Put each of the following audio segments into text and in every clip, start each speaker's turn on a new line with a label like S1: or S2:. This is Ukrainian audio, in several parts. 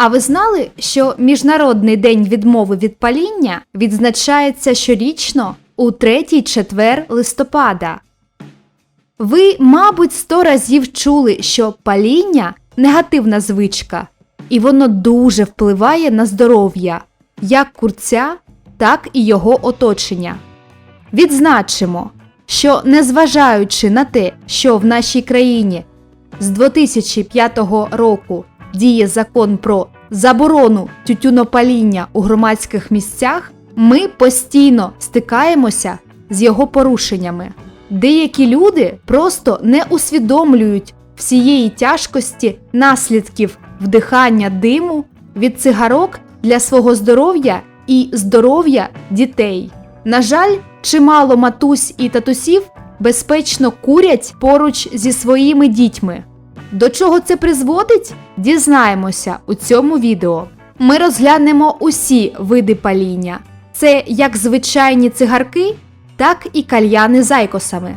S1: А ви знали, що Міжнародний день відмови від паління відзначається щорічно у третій четвер листопада? Ви, мабуть, сто разів чули, що паління негативна звичка, і воно дуже впливає на здоров'я як курця, так і його оточення. Відзначимо, що незважаючи на те, що в нашій країні з 2005 року діє закон про заборону тютюнопаління у громадських місцях, ми постійно стикаємося з його порушеннями. Деякі люди просто не усвідомлюють всієї тяжкості наслідків вдихання диму від цигарок для свого здоров'я і здоров'я дітей. На жаль, чимало матусь і татусів безпечно курять поруч зі своїми дітьми. До чого це призводить? Дізнаємося у цьому відео. Ми розглянемо усі види паління: це як звичайні цигарки, так і кальяни з айкосами.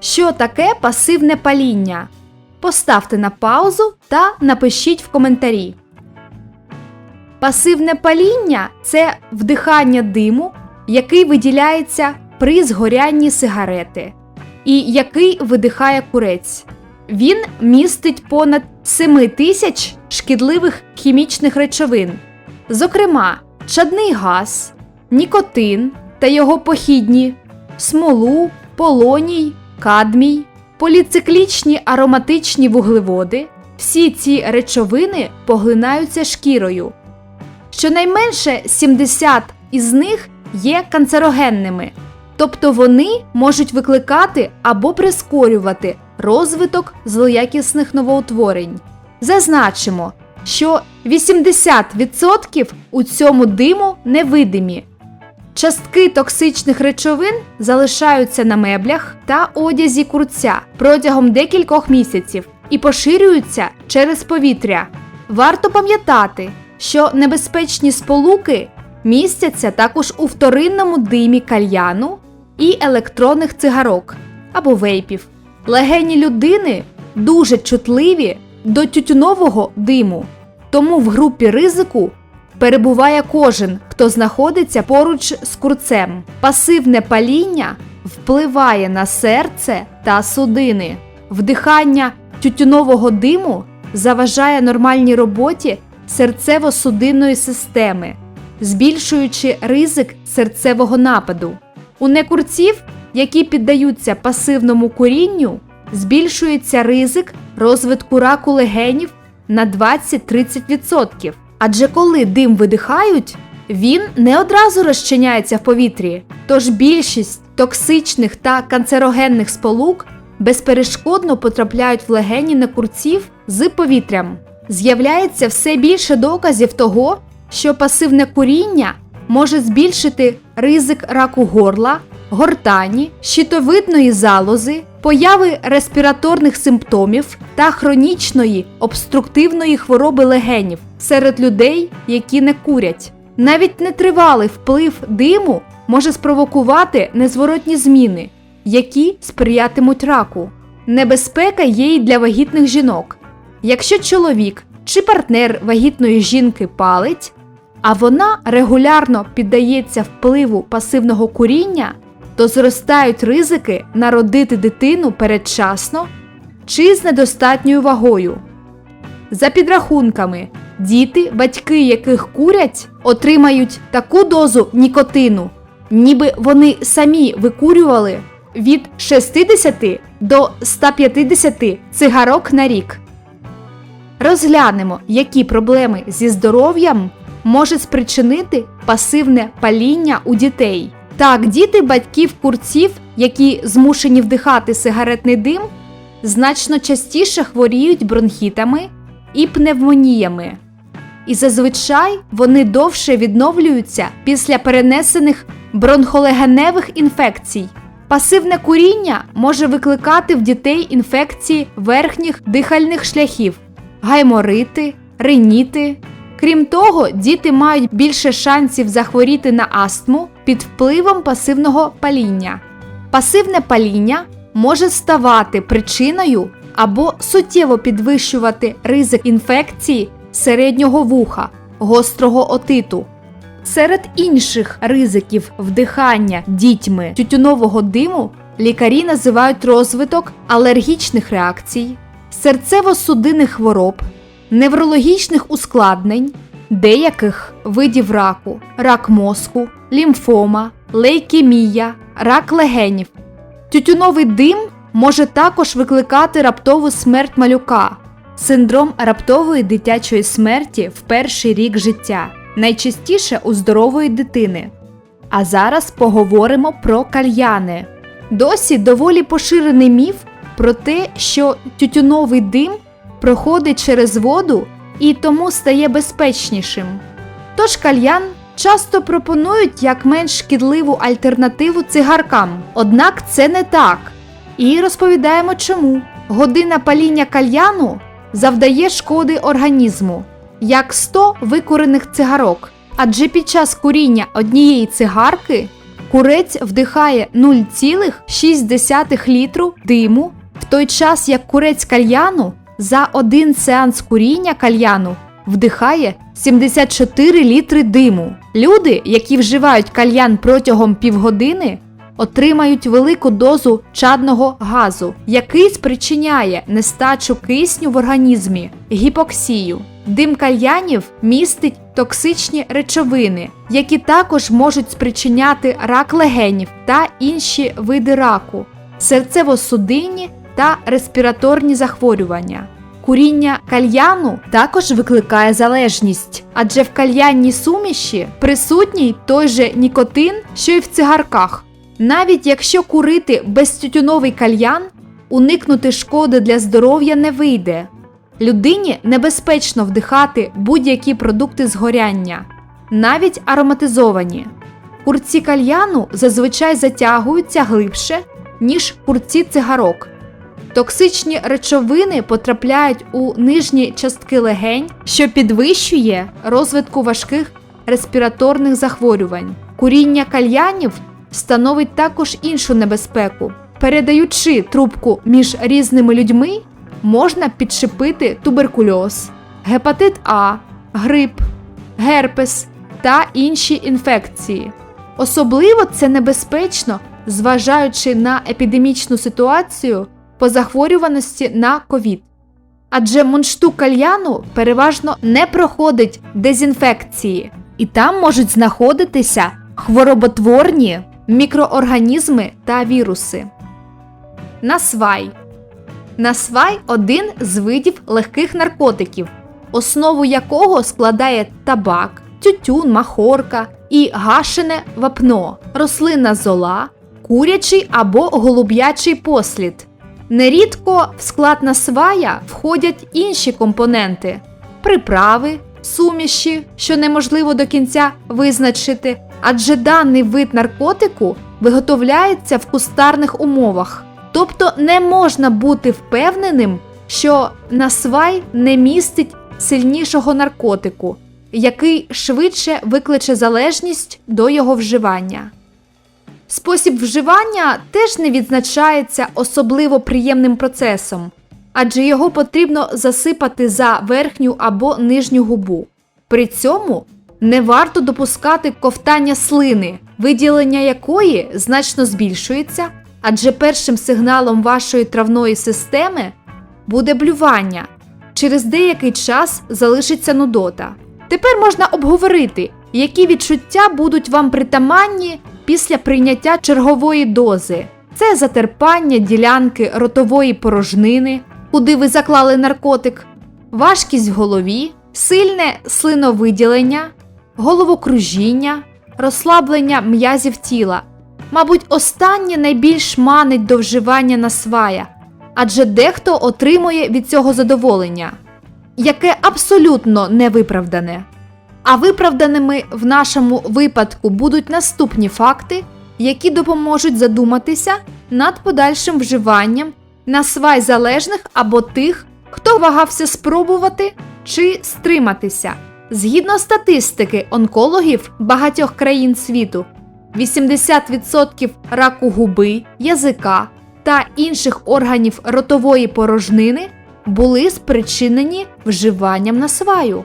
S1: Що таке пасивне паління? Поставте на паузу та напишіть в коментарі. Пасивне паління це вдихання диму, який виділяється при згорянні сигарети, і який видихає курець. Він містить понад 7 тисяч шкідливих хімічних речовин, зокрема, чадний газ, нікотин та його похідні, смолу, полоній, кадмій, поліциклічні ароматичні вуглеводи. Всі ці речовини поглинаються шкірою. Щонайменше 70 із них є канцерогенними, тобто вони можуть викликати або прискорювати розвиток злоякісних новоутворень. Зазначимо, що 80% у цьому диму невидимі. Частки токсичних речовин залишаються на меблях та одязі курця протягом декількох місяців і поширюються через повітря. Варто пам'ятати, що небезпечні сполуки містяться також у вторинному димі кальяну і електронних цигарок або вейпів. Легені людини дуже чутливі до тютюнового диму, тому в групі ризику перебуває кожен, хто знаходиться поруч з курцем. Пасивне паління впливає на серце та судини. Вдихання тютюнового диму заважає нормальній роботі серцево-судинної системи, збільшуючи ризик серцевого нападу. У некурців, які піддаються пасивному курінню, збільшується ризик розвитку раку легенів на 20-30%. Адже коли дим видихають, він не одразу розчиняється в повітрі, тож більшість токсичних та канцерогенних сполук безперешкодно потрапляють в легені некурців з повітрям. З'являється все більше доказів того, що пасивне куріння може збільшити ризик раку горла, гортані, щитовидної залози, появи респіраторних симптомів та хронічної обструктивної хвороби легенів серед людей, які не курять. Навіть нетривалий вплив диму може спровокувати незворотні зміни, які сприятимуть раку. Небезпека є й для вагітних жінок. Якщо чоловік чи партнер вагітної жінки палить, а вона регулярно піддається впливу пасивного куріння, то зростають ризики народити дитину передчасно чи з недостатньою вагою. За підрахунками, діти, батьки яких курять, отримають таку дозу нікотину, ніби вони самі викурювали від 60 до 150 цигарок на рік. Розглянемо, які проблеми зі здоров'ям може спричинити пасивне паління у дітей. Так, діти батьків курців, які змушені вдихати сигаретний дим, значно частіше хворіють бронхітами і пневмоніями. І зазвичай вони довше відновлюються після перенесених бронхолегеневих інфекцій. Пасивне куріння може викликати в дітей інфекції верхніх дихальних шляхів, гайморити, риніти. Крім того, діти мають більше шансів захворіти на астму під впливом пасивного паління. Пасивне паління може ставати причиною або суттєво підвищувати ризик інфекції середнього вуха, гострого отиту. Серед інших ризиків вдихання дітьми тютюнового диму лікарі називають розвиток алергічних реакцій, серцево-судинних хвороб, неврологічних ускладнень, деяких видів раку, рак мозку, лімфома, лейкемія, рак легенів. Тютюновий дим може також викликати раптову смерть малюка, синдром раптової дитячої смерті в перший рік життя, найчастіше у здорової дитини. А зараз поговоримо про кальяни. Досі доволі поширений міф про те, що тютюновий дим проходить через воду і тому стає безпечнішим. Тож кальян часто пропонують як менш шкідливу альтернативу цигаркам, однак це не так. І розповідаємо чому. Година паління кальяну завдає шкоди організму, як 100 викурених цигарок. Адже під час куріння однієї цигарки курець вдихає 0,6 літру диму, в той час як курець кальяну за один сеанс куріння кальяну вдихає 74 літри диму. Люди, які вживають кальян протягом півгодини, отримають велику дозу чадного газу, який спричиняє нестачу кисню в організмі, гіпоксію. Дим кальянів містить токсичні речовини, які також можуть спричиняти рак легенів та інші види раку, серцево-судинні та респіраторні захворювання. Куріння кальяну також викликає залежність, адже в кальянній суміші присутній той же нікотин, що й в цигарках. Навіть якщо курити безтютюновий кальян, уникнути шкоди для здоров'я не вийде. Людині небезпечно вдихати будь-які продукти згоряння, навіть ароматизовані. Курці кальяну зазвичай затягуються глибше, ніж курці цигарок. Токсичні речовини потрапляють у нижні частки легень, що підвищує розвитку важких респіраторних захворювань. Куріння кальянів становить також іншу небезпеку. Передаючи трубку між різними людьми, можна підшипити туберкульоз, гепатит А, грип, герпес та інші інфекції. Особливо це небезпечно, зважаючи на епідемічну ситуацію по захворюваності на ковід. Адже мундштук кальяну переважно не проходить дезінфекції, і там можуть знаходитися хвороботворні мікроорганізми та віруси. Насвай. Насвай один з видів легких наркотиків, основу якого складає табак, тютюн, махорка і гашене вапно, рослинна зола, курячий або голуб'ячий послід. Нерідко в склад насвая входять інші компоненти приправи, суміші, що неможливо до кінця визначити, адже даний вид наркотику виготовляється в кустарних умовах. Тобто не можна бути впевненим, що насвай не містить сильнішого наркотику, який швидше викличе залежність до його вживання. Спосіб вживання теж не відзначається особливо приємним процесом, адже його потрібно засипати за верхню або нижню губу. При цьому не варто допускати ковтання слини, виділення якої значно збільшується, адже першим сигналом вашої травної системи буде блювання. Через деякий час залишиться нудота. Тепер можна обговорити, які відчуття будуть вам притаманні після прийняття чергової дози. Це затерпання ділянки ротової порожнини, куди ви заклали наркотик, важкість в голові, сильне слиновиділення, головокружіння, розслаблення м'язів тіла. Мабуть, останнє найбільш манить до вживання насвая, адже дехто отримує від цього задоволення, яке абсолютно невиправдане. А виправданими в нашому випадку будуть наступні факти, які допоможуть задуматися над подальшим вживанням насвай залежних або тих, хто вагався спробувати чи стриматися. Згідно статистики онкологів багатьох країн світу, 80% раку губи, язика та інших органів ротової порожнини були спричинені вживанням насваю.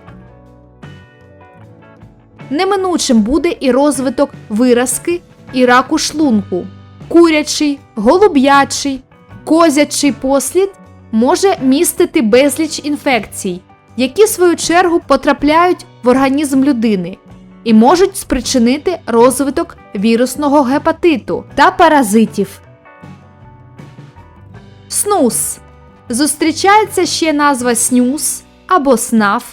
S1: Неминучим буде і розвиток виразки і раку шлунку. Курячий, голуб'ячий, козячий послід може містити безліч інфекцій, які в свою чергу потрапляють в організм людини і можуть спричинити розвиток вірусного гепатиту та паразитів. Снус. Зустрічається ще назва снюс або снаф.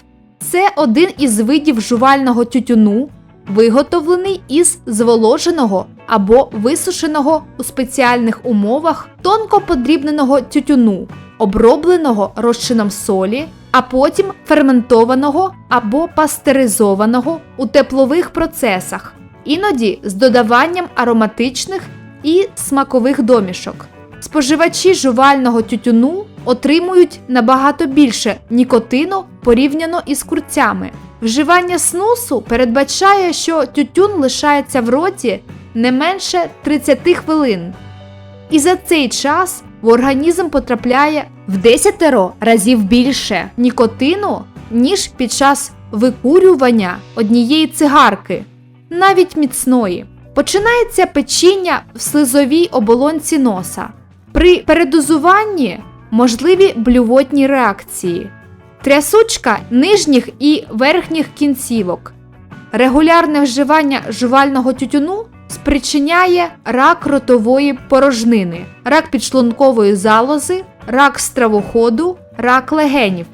S1: Це один із видів жувального тютюну, виготовлений із зволоженого або висушеного у спеціальних умовах тонко подрібненого тютюну, обробленого розчином солі, а потім ферментованого або пастеризованого у теплових процесах, іноді з додаванням ароматичних і смакових домішок. Споживачі жувального тютюну отримують набагато більше нікотину порівняно із курцями. Вживання снусу передбачає, що тютюн лишається в роті не менше 30 хвилин. І за цей час в організм потрапляє в 10 разів більше нікотину, ніж під час викурювання однієї цигарки, навіть міцної. Починається печіння в слизовій оболонці носа. При передозуванні можливі блювотні реакції, трясучка нижніх і верхніх кінцівок. Регулярне вживання жувального тютюну спричиняє рак ротової порожнини, рак підшлункової залози, рак стравоходу, рак легенів.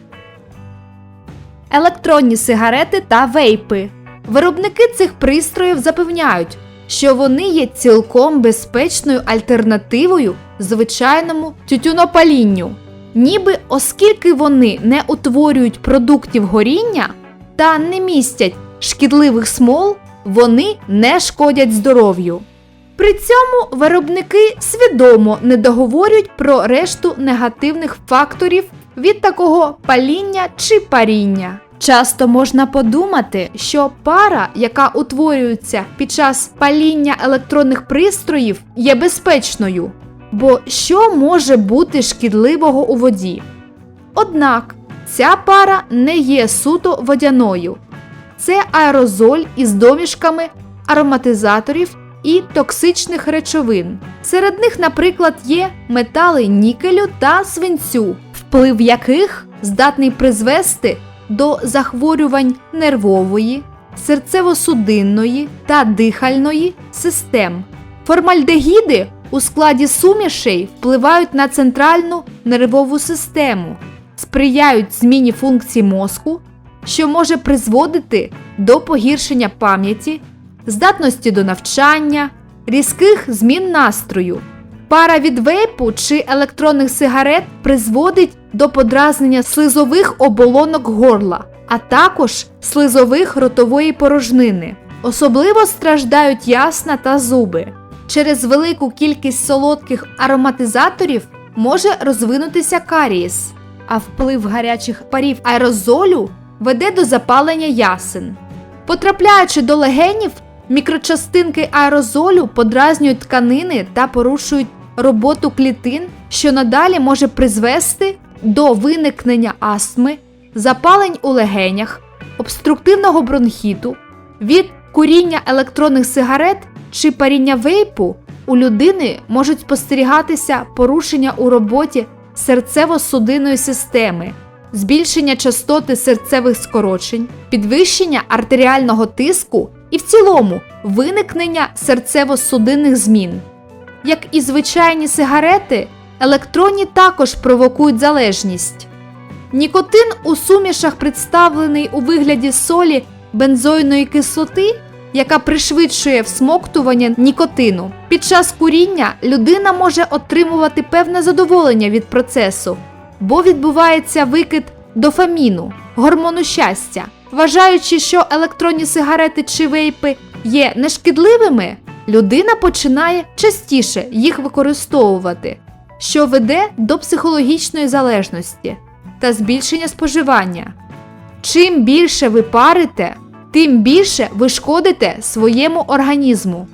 S1: Електронні сигарети та вейпи. Виробники цих пристроїв запевняють, що вони є цілком безпечною альтернативою звичайному тютюнопалінню. Ніби оскільки вони не утворюють продуктів горіння та не містять шкідливих смол, вони не шкодять здоров'ю. При цьому виробники свідомо не договорюють про решту негативних факторів від такого паління чи паріння. Часто можна подумати, що пара, яка утворюється під час паління електронних пристроїв, є безпечною. Бо що може бути шкідливого у воді? Однак ця пара не є суто водяною. Це аерозоль із домішками ароматизаторів і токсичних речовин. Серед них, наприклад, є метали нікелю та свинцю, вплив яких здатний призвести до захворювань нервової, серцево-судинної та дихальної систем. Формальдегіди у складі сумішей впливають на центральну нервову систему, сприяють зміні функцій мозку, що може призводити до погіршення пам'яті, здатності до навчання, різких змін настрою. Пара від вейпу чи електронних сигарет призводить до подразнення слизових оболонок горла, а також слизових ротової порожнини. Особливо страждають ясна та зуби. Через велику кількість солодких ароматизаторів може розвинутися карієс, а вплив гарячих парів аерозолю веде до запалення ясен. Потрапляючи до легенів, мікрочастинки аерозолю подразнюють тканини та порушують роботу клітин, що надалі може призвести до виникнення астми, запалень у легенях, обструктивного бронхіту, від куріння електронних сигарет чи паріння вейпу у людини можуть спостерігатися порушення у роботі серцево-судинної системи, збільшення частоти серцевих скорочень, підвищення артеріального тиску і в цілому виникнення серцево-судинних змін. Як і звичайні сигарети, електронні також провокують залежність. Нікотин у сумішах представлений у вигляді солі бензойної кислоти, яка пришвидшує всмоктування нікотину. Під час куріння людина може отримувати певне задоволення від процесу, бо відбувається викид дофаміну, гормону щастя. Вважаючи, що електронні сигарети чи вейпи є нешкідливими, людина починає частіше їх використовувати, що веде до психологічної залежності та збільшення споживання. Чим більше ви парите, тим більше ви шкодите своєму організму.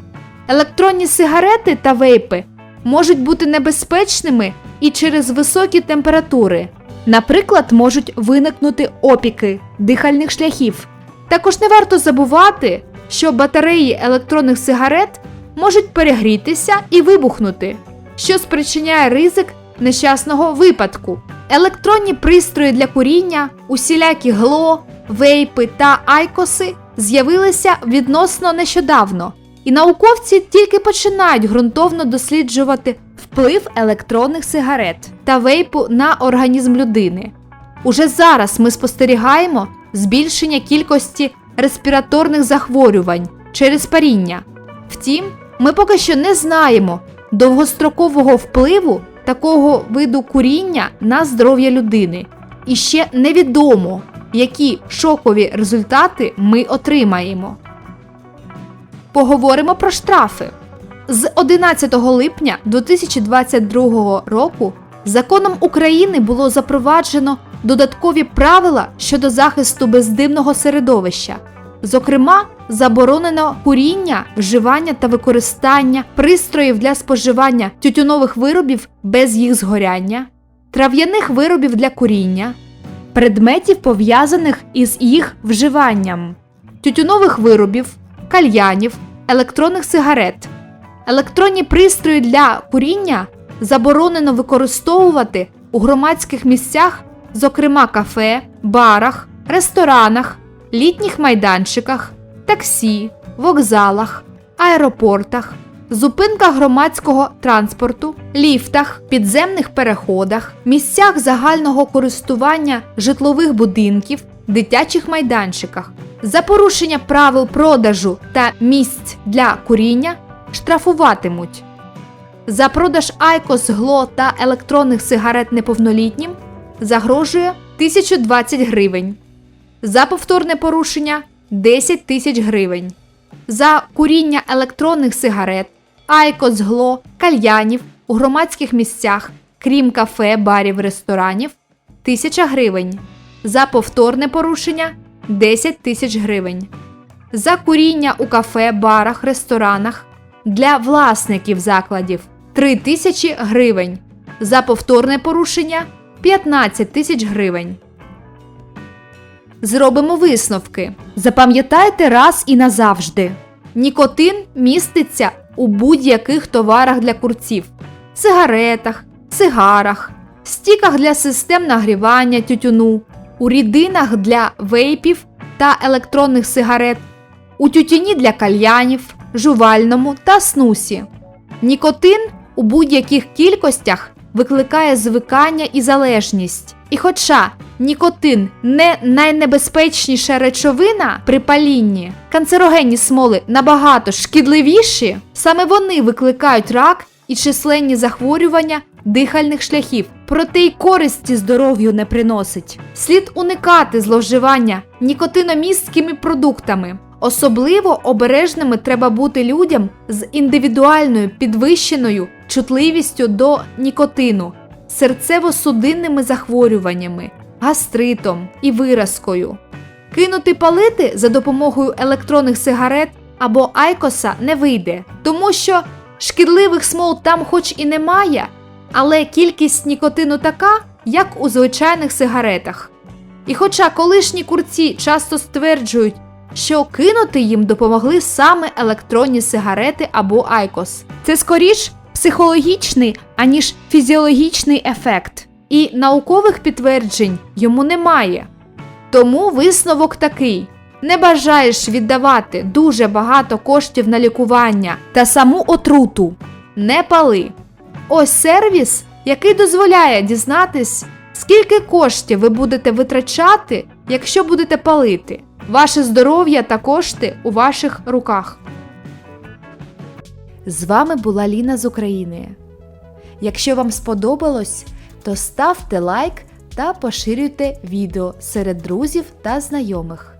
S1: Електронні сигарети та вейпи можуть бути небезпечними і через високі температури. Наприклад, можуть виникнути опіки дихальних шляхів. Також не варто забувати, що батареї електронних сигарет можуть перегрітися і вибухнути, що спричиняє ризик нещасного випадку. Електронні пристрої для куріння, усілякі гло, вейпи та айкоси з'явилися відносно нещодавно, і науковці тільки починають ґрунтовно досліджувати вплив електронних сигарет та вейпу на організм людини. Уже зараз ми спостерігаємо збільшення кількості респіраторних захворювань через паріння. Втім, ми поки що не знаємо довгострокового впливу такого виду куріння на здоров'я людини, і ще невідомо, які шокові результати ми отримаємо. Поговоримо про штрафи. З 11 липня 2022 року законом України було запроваджено додаткові правила щодо захисту бездимного середовища. Зокрема, заборонено куріння, вживання та використання пристроїв для споживання тютюнових виробів без їх згоряння, трав'яних виробів для куріння, предметів пов'язаних із їх вживанням, тютюнових виробів, кальянів, електронних сигарет. Електронні пристрої для куріння заборонено використовувати у громадських місцях, зокрема кафе, барах, ресторанах, літніх майданчиках, таксі, вокзалах, аеропортах, зупинках громадського транспорту, ліфтах, підземних переходах, місцях загального користування житлових будинків, дитячих майданчиках. За порушення правил продажу та місць для куріння штрафуватимуть. За продаж айкос, гло та електронних сигарет неповнолітнім загрожує 1020 гривень. За повторне порушення 10 тисяч гривень. За куріння електронних сигарет, айкос, гло, кальянів у громадських місцях, крім кафе, барів, ресторанів 1000 гривень. За повторне порушення 10 тисяч гривень. За куріння у кафе, барах, ресторанах для власників закладів 3 тисячі гривень. За повторне порушення 15 тисяч гривень. Зробимо висновки. Запам'ятайте раз і назавжди. Нікотин міститься у будь-яких товарах для курців: сигаретах, сигарах, стіках для систем нагрівання тютюну, у рідинах для вейпів та електронних сигарет, у тютюні для кальянів, жувальному та снусі. Нікотин у будь-яких кількостях викликає звикання і залежність. І хоча нікотин не найнебезпечніша речовина при палінні, канцерогенні смоли набагато шкідливіші, саме вони викликають рак і численні захворювання дихальних шляхів, проте й користі здоров'ю не приносить. Слід уникати зловживання нікотиномісткими продуктами. Особливо обережними треба бути людям з індивідуальною підвищеною чутливістю до нікотину, серцево-судинними захворюваннями, гастритом і виразкою. Кинути палити за допомогою електронних сигарет або айкоса не вийде, тому що шкідливих смол там хоч і немає, але кількість нікотину така, як у звичайних сигаретах. І хоча колишні курці часто стверджують, що кинути їм допомогли саме електронні сигарети або айкос. Це скоріш психологічний, аніж фізіологічний ефект, і наукових підтверджень йому немає. Тому висновок такий: не бажаєш віддавати дуже багато коштів на лікування та саму отруту. Не пали. Ось сервіс, який дозволяє дізнатись, скільки коштів ви будете витрачати, якщо будете палити. Ваше здоров'я та кошти у ваших руках. З вами була Ліна з України. Якщо вам сподобалось, то ставте лайк та поширюйте відео серед друзів та знайомих.